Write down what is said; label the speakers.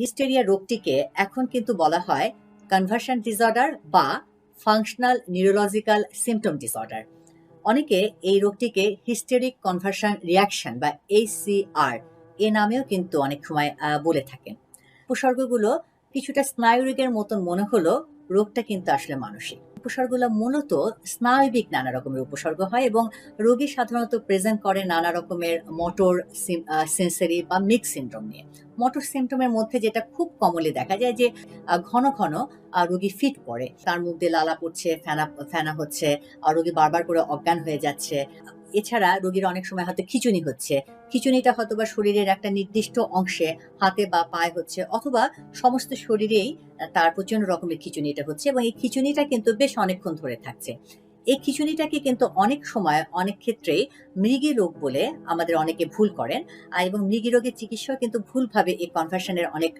Speaker 1: Hysteria রোগটিকে এখন কিন্তু বলা হয় কনভার্সন ডিসঅর্ডার বা ফাংশনাল নিউরোলজিক্যাল সিমটম ডিসঅর্ডার অনেকে এই রোগটিকে হিস্টেরিক কনভার্সন রিয়াকশন বা এইচসিআর এ নামেও কিন্তু অনেক সময় বলে থাকেন। উপসর্গগুলো কিছুটা স্নায়ুরোগের মতন মনে হলো রোগটা কিন্তু আসলে মানসিক। উপসর্গগুলো মূলত স্নায়বিক নানা রকমের উপসর্গ হয় এবং রোগী সাধারণত প্রেজেন্ট করে নানা রকমের মোটর সেন্সারি বা মিক্স সিন্ড্রোম নিয়ে। মোটর সিমটমের মধ্যে যেটা খুব কমলে দেখা যায় যে ঘন ঘন রোগী ফিট পড়ে। তার মুখ দিয়ে লালা পড়ছে, ফেনা ফেনা হচ্ছে রোগী বারবার করে অজ্ঞান হয়ে যাচ্ছে। এছাড়া রোগীর অনেক সময় হয়তো খিচুনি হচ্ছে। খিচুনিটা হয়তো বা শরীরের একটা নির্দিষ্ট অংশে হাতে বা পায়ে হচ্ছে অথবা সমস্ত শরীরেই তার প্রচণ্ড রকমের খিচুনিটা হচ্ছে এবং এই খিচুনিটা কিন্তু বেশ অনেকক্ষণ ধরে থাকছে। এই খিচুনিটাকে কিন্তু অনেক সময় অনেক ক্ষেত্রেই মৃগী রোগ বলে আমাদের অনেকে ভুল করেন। এবং মৃগী রোগের চিকিৎসাও কিন্তু ভুলভাবে এই কনভার্সনের অনেক